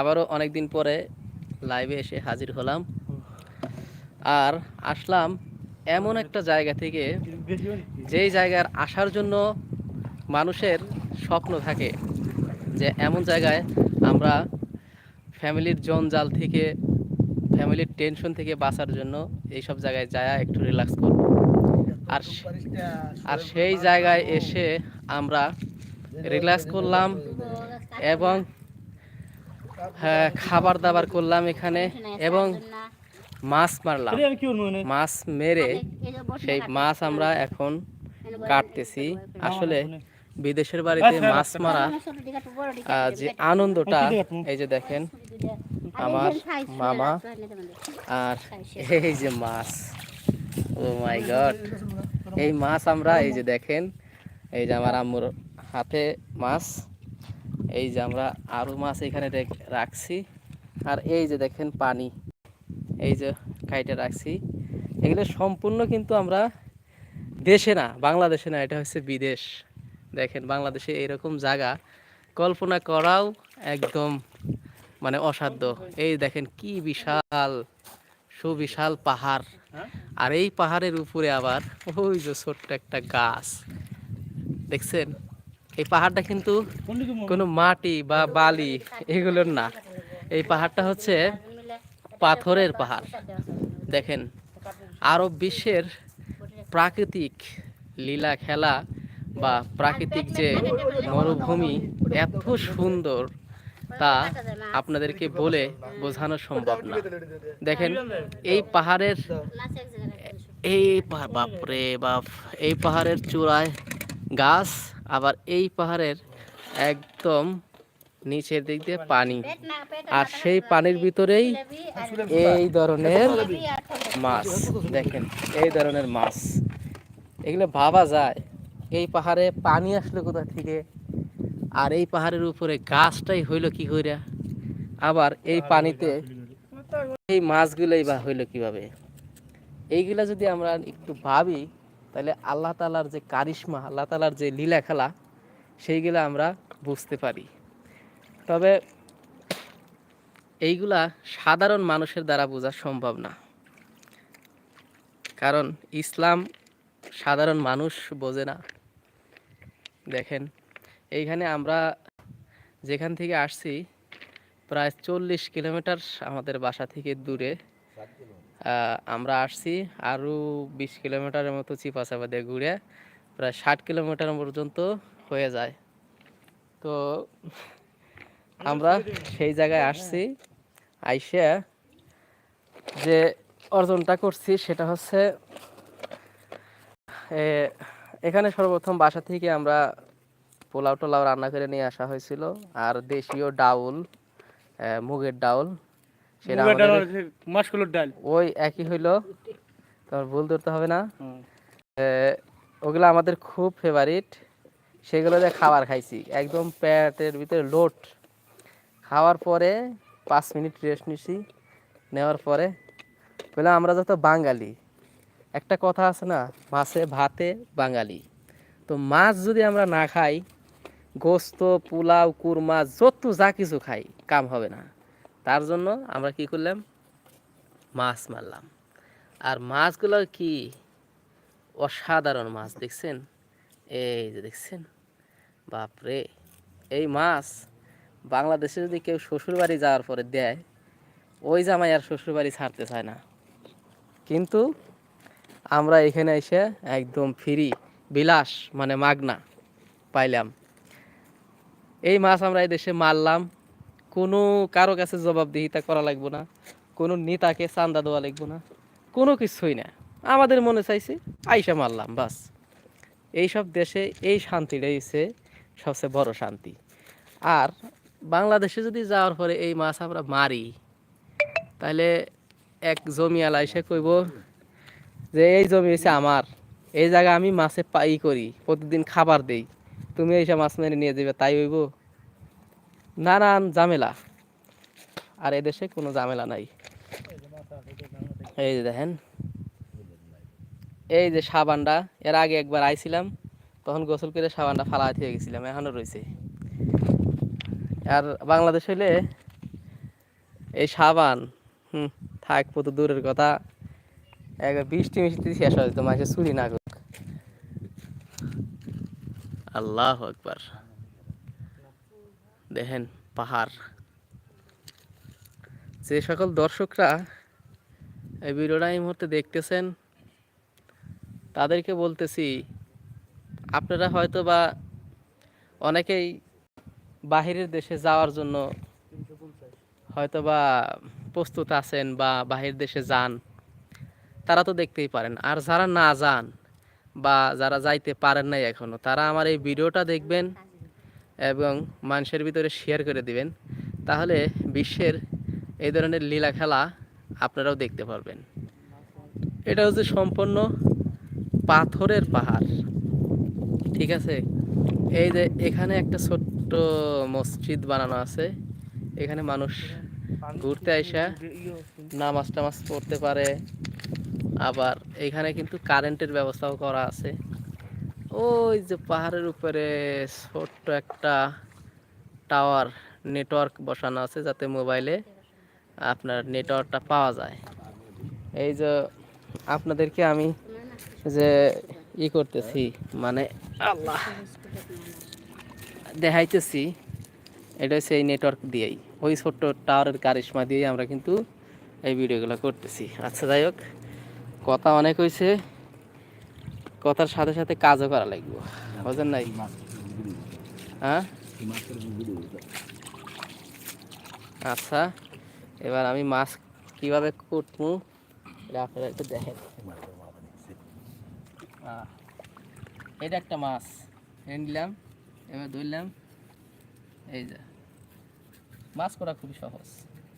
আবারও অনেক দিন পরে লাইভে এসে হাজির হলাম। আর আসলাম এমন একটা জায়গা থেকে যেই জায়গার আসার জন্য মানুষের স্বপ্ন থাকে যে এমন জায়গায় আমরা ফ্যামিলির জঞ্জাল থেকে, ফ্যামিলির টেনশন থেকে বাঁচার জন্য এইসব জায়গায় যায় একটু রিল্যাক্স করব। আর আর সেই জায়গায় এসে আমরা রিল্যাক্স করলাম। এবং হ্যাঁ, খাবার দাবার করলাম এখানে এবং মাছ মারলাম। মাছ মেরে সেই মাছ আমরা এখন কাটতেছি। আসলে বিদেশের বাড়িতে মাছ মারা যে আনন্দটা এই যে দেখেন আমার মামা আর এই যে মাছ। ও মাই গড এই মাছ আমরা এই যে দেখেন এই যে আমার আম্মুর হাতে মাছ এই যে আমরা আরও মাছ এখানে রেখ- রাখছি। আর এই যে দেখেন পানি। এই যে কাইটে রাখছি। এগুলো সম্পূর্ণ কিন্তু আমরা দেশে না, বাংলাদেশে না, এটা হচ্ছে বিদেশ। দেখেন বাংলাদেশে এরকম জায়গা, কল্পনা করাও একদম মানে অসাধ্য। এই দেখেন কি বিশাল, সুবিশাল পাহাড়। আর এই পাহাড়ের উপরে আবার ওই যে ছোট্ট একটা গাছ। দেখছেন? এই পাহাড়টা কিন্তু কোনো মাটি বা বালি এগুলোর না। এই পাহাড়টা হচ্ছে পাথরের পাহাড়। দেখেন, আরব বিশ্বের প্রাকৃতিক লীলা, খেলা বা প্রাকৃতিক যে মরুভূমি এত সুন্দর তা আপনাদেরকে বলে বোঝানো সম্ভব না। দেখেন, এই পাহাড়ের এই বাপরে বাপ, এই পাহাড়ের চূড়ায় গাছ আবার এই পাহাড়ের একদম নিচের দিক দিয়ে পানি। আর সেই পানির ভিতরেই এই ধরনের মাছ, দেখেন, এই ধরনের মাছ। এগুলো ভাবা যায়, এই পাহাড়ে পানি আসলো কোথা থেকে? আর এই পাহাড়ের উপরে গাছটাই হইল কি কইরা আবার এই পানিতে এই মাছগুলোই বা হইল কীভাবে? এইগুলা যদি আমরা একটু ভাবি তাহলে আল্লাহ তালার যে কারিশমা, আল্লাহ তালার যে লীলা খেলা, সেইগুলা আমরা বুঝতে পারি। তবে এইগুলা সাধারণ মানুষের দ্বারা বোঝা সম্ভব না। কারণ ইসলাম সাধারণ মানুষ বোঝে না। দেখেন, এইখানে আমরা যেখান থেকে আসছি, প্রায় চল্লিশ কিলোমিটার আমাদের বাসা থেকে দূরে আমরা আসছি আরও বিশ কিলোমিটারের মতো চিপাচাপা দিয়ে ঘুরে, প্রায় ষাট কিলোমিটার পর্যন্ত হয়ে যায়। তো আমরা সেই জায়গায় আসছি, আইসে যে অর্জনটা করছি সেটা হচ্ছে এখানে সর্বপ্রথম বাসা থেকে আমরা পোলাও টোলাও রান্না করে নিয়ে আসা হয়েছিল, আর দেশীয় ডাউল মুগের ডাউল। সেটা মাসকলার ডাল। ওই একই হইল। তোমার ভুল ধরতে হবে না। ওগুলো আমাদের খুব ফেভারিট সেগুলো খাবার খাইছি। একদম পেটের ভিতরে লোট খাওয়ার পরে পাঁচ মিনিট রেস্ট নিছি। নেওয়ার পরে বলে আমরা যত বাঙালি একটা কথা আছে না মাছে ভাতে বাঙালি। তো মাছ যদি আমরা না খাই গোস্ত পোলাও কুরমা যত যা কিছু খাই কাম হবে না। তার জন্য আমরা কি করলাম? মাছ মারলাম। আর মাছগুলো কি? অসাধারণ মাছ, দেখছেন? এই যে দেখছেন? বাপরে! এই মাছ বাংলাদেশে যদি কেউ শ্বশুরবাড়ি যাওয়ার পরে দেয়, ওই জামাই আর শ্বশুরবাড়ি ছাড়তে চায় না। কিন্তু আমরা এখানে এসে একদম ফ্রি, বিলাস মানে মাগনা পাইলাম। এই মাছ আমরা এই দেশে মারলাম। কোনো কারও কাছে জবাবদিহিতা করা লাগবো না, কোনো নেতাকে চান্দা দেওয়া লাগবো না, কোনো কিছুই না। আমাদের মনে চাইছে, আইসা মারলাম, বাস। এইসব দেশে এই শান্তিটাই হচ্ছে সবচেয়ে বড় শান্তি। আর বাংলাদেশে যদি যাওয়ার পরে এই মাছ আমরা মারি, তাহলে এক জমিয়ালা এসে কইব যে, এই জমি হচ্ছে আমার, এই জায়গা আমি মাছে পাই করি, প্রতিদিন খাবার দেই। তুমি এইসব মাছ মেরে নিয়ে যাবে তাই হইব? নানান ঝামেলা। আর এদেশে কোনো ঝামেলা নাই। এই যে দেখেন। এই যে সাবানটা এর আগে একবার আইছিলাম, তখন গোসল করে সাবানটা ফালা দিয়ে গেছিলাম, এখনও রয়েছে আর বাংলাদেশ হইলে এই সাবান হুম, থাক কত দূরের কথা। একবার বৃষ্টি মিষ্টি শেষ হয় তো মাসে চুরি না করুক। আল্লাহ একবার দেখেন, পাহাড়। যে সকল দর্শকরা এই ভিডিওটা এই মুহূর্তে দেখতেছেন, তাদেরকে বলতেছি, আপনারা হয়তো বা অনেকেই বাহিরের দেশে যাওয়ার জন্য হয়তো বা প্রস্তুত আছেন বা বাহির দেশে যান, তারা তো দেখতেই পারেন। আর যারা না যান বা যারা যাইতে পারেন নাই এখনও, তারা আমার এই ভিডিওটা দেখবেন এবং মানুষের ভিতরে শেয়ার করে দিবেন, তাহলে বিশ্বের এই ধরনের লীলা খেলা আপনারাও দেখতে পারবেন। এটা হচ্ছে সম্পূর্ণ পাথরের পাহাড়, ঠিক আছে? এই যে এখানে একটা ছোট্ট মসজিদ বানানো আছে, এখানে মানুষ ঘুরতে আইসা নামাজ টামাজ পড়তে পারে, আবার এখানে কিন্তু কারেন্টের ব্যবস্থাও করা আছে। ওই যে পাহাড়ের উপরে ছোট্ট একটা টাওয়ার নেটওয়ার্ক বসানো আছে যাতে মোবাইলে আপনার নেটওয়ার্কটা পাওয়া যায়। এই যে আপনাদেরকে আমি যে ই করতেছি মানে আল্লাহ দেখাইতেছি, এটা হচ্ছে এই নেটওয়ার্ক দিয়েই। ওই ছোট্ট টাওয়ারের কারিশমা দিয়েই আমরা কিন্তু এই ভিডিওগুলো করতেছি। আচ্ছা যাই হোক, কথা অনেক হয়েছে। কথার সাথে সাথে কাজও করা লাগবে। বুঝেন নাই? হ্যাঁ? আচ্ছা এবার আমি মাছ কীভাবে কুটবো এটা আপনারা একটু দেখেন। এটা একটা মাছ নিলাম এবার ধরলাম। এই যে মাছ করা খুবই সহজ।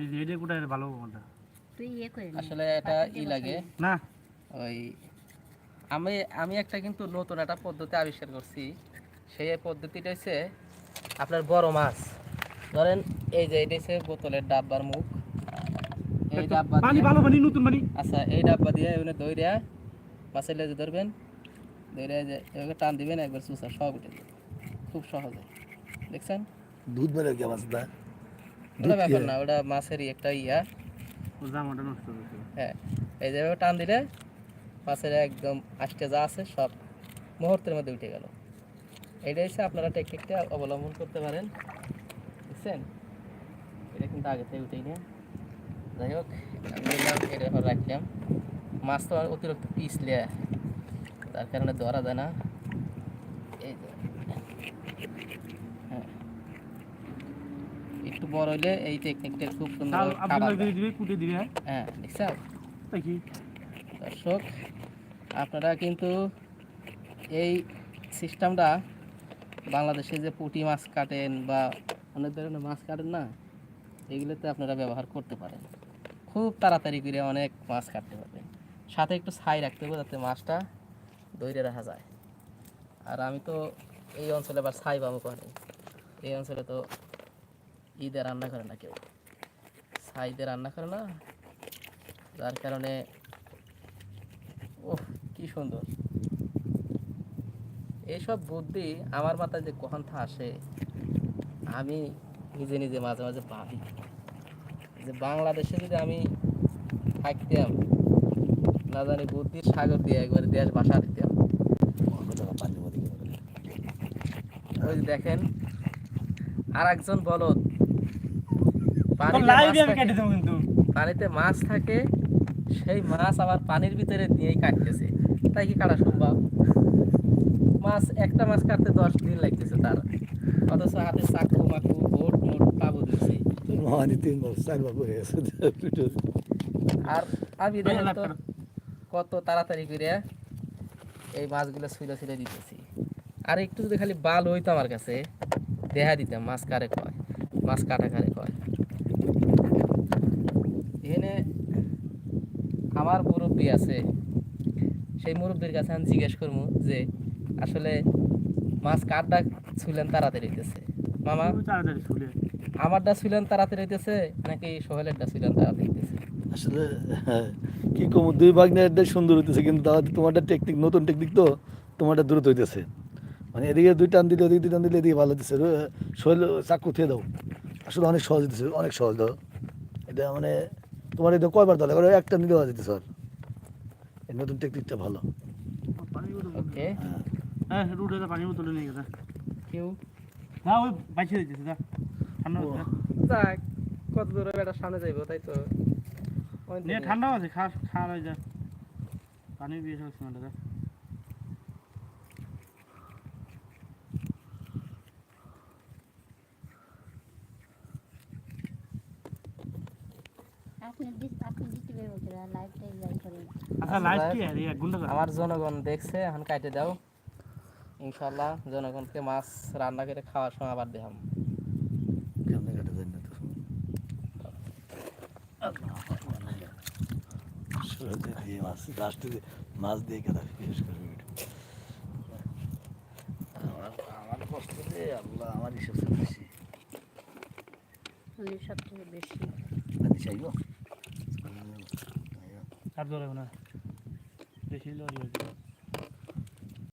এই যে এটা কোথায় ভালো ইয়ে আসলে এটা ই লাগে। না। ওই আমি আমি একটা কিন্তু নতুন একটা পদ্ধতি আবিষ্কার করছি। সেই পদ্ধতিটা হচ্ছে আপনার বড় মাছ। ধরেন এই যে এটা হচ্ছে বোতলের ডাব্বার মুখ। এই ডাব্বা পানি দিয়ে- ভালো পানি নতুন পানি। আচ্ছা এই ডাব্বা দিয়ে এখানে দইরা মাছের লেজে ধরবেন দইরা যে এভাবে টান দিবেন একবার চুষা সব উঠে যাবে। খুব সহজে। দেখছেন? দুধ মেরে কি অবস্থা ওটা ব্যাপার না ওটা মাছেরই একটা ইয়া। ও জামাটা নষ্ট হ্যাঁ এই যেভাবে টান দিলে মাছের একদম আষ্টে যা আছে সব মুহূর্তের মধ্যে উঠে গেল। এটা হচ্ছে আপনারা টেকনিকটা অবলম্বন করতে পারেন। বুঝছেন? এটা কিন্তু আগে থেকে উঠেই না যাই হোক এটা রাখলাম। মাছ তো আর অতিরিক্ত পিছলে তার কারণে ধরা যায় না। এই যে হ্যাঁ। একটু বড় হইলে এই টেকনিকটা খুব সুন্দর হ্যাঁ? হ্যাঁ দেখছেন? দর্শক, আপনারা কিন্তু এই সিস্টেমটা বাংলাদেশে যে পুঁটি মাছ কাটেন বা অনেক ধরনের মাছ কাটেন না, এগুলোতে আপনারা ব্যবহার করতে পারেন। খুব তাড়াতাড়ি করে অনেক মাছ কাটতে পারবেন। সাথে একটু ছাই রাখতে হবে যাতে মাছটা ধরে রাখা যায়। আর আমি তো এই অঞ্চলে আবার ছাই পাবো করে এই অঞ্চলে তো ঈদে রান্না করে না কেউ। ছাই রান্না করে না, যার কারণে কি সুন্দর। এইসব বুদ্ধি আমার মাথায় যে কখন আসে আমি নিজে নিজে মাঝে মাঝে ভাবি যে বাংলাদেশে যদি আমি থাকতাম না জানি বুদ্ধির সাগর দিয়ে একবারে দেশ ভাষা দিতাম। ওই দেখেন আর একজন বলদ পানিতে মাছ থাকে সেই মাছ আবার পানির ভিতরে দিয়েই কাটতেছে। তাই কি কাটা সম্ভব? মাছ একটা মাছ কাটতে দশ দিন লাগতেছে তার। অথচ হাতে চাকু মাকু বোট মোট পাবো দিচ্ছে মহানি গেছে আর আমি দেখেন তো কত তাড়াতাড়ি করে এই মাছগুলো ছুলে ছুলে দিতেছি। আর একটু যদি খালি বাল হইতো আমার কাছে দেখা দিতাম মাছ কারে কয়? মাছ কাটা কারে কয়? এখানে আমার মুরব্বী আছে সেই মুরব্বীর কাছে আমি জিজ্ঞেস করব যে আসলে মাছ কারটা ছুলেন তাড়াতাড়ি হইতেছে? মামা তাড়াতাড়ি শুলে আমারটা ছিলেন তাড়াতাড়ি হইতেছে নাকি সোহেলেরটা ছিলেন তাড়াতাড়ি হইতেছে? আসলে কি কম দুই ভাগ নিয়ে একটা সুন্দর হইতেছে কিন্তু তাও তোমারটা টেকনিক নতুন টেকনিক তো তোমারটা দ্রুত হইতেছে। মানে এদিকে দুই টান দিলে ওদিকে দুই টান দিলে এদিকে ভালো হইতেছে। শৈল চাকু থুয়ে দাও। আসলে অনেক সহজ দিতেছে অনেক সহজ দাও। এটা মানে তোমার এটা কয়বার দলে একটা দেওয়া যেতে স্যার। এই নতুন টেকনিকটা ভালো। পানি বোতল ওকে হ্যাঁ রুটে পানি বোতলে নিয়ে গেছে কেউ? হ্যাঁ ওই বাইছে দিতেছে যা। ঠান্ডা যাক কত দূরে সামনে যাইবো তাই তো। নিয়ে ঠান্ডা আছে খা খা যায় যা। পানি বিয়ে হচ্ছে না দাদা আপনি দিস- আপনি দিতে পারব কিনা? লাইভটাই যাই করেন। আচ্ছা লাইট কি আর এক ঘণ্টা করে আমার জনগণ দেখছে এখন কাটে দাও। ইনশাল্লাহ জনগণকে মাছ রান্না করে খাওয়ার সময় আবার দেখাম। মাছ দিয়ে মাছ দিয়ে কাটা বিশেষ করে ভিডিও আমার আমার কষ্ট আল্লাহ আমারই সবচেয়ে বেশি। উনি সবথেকে বেশি। চাইব? আর ধরে না বেশি হয়েছে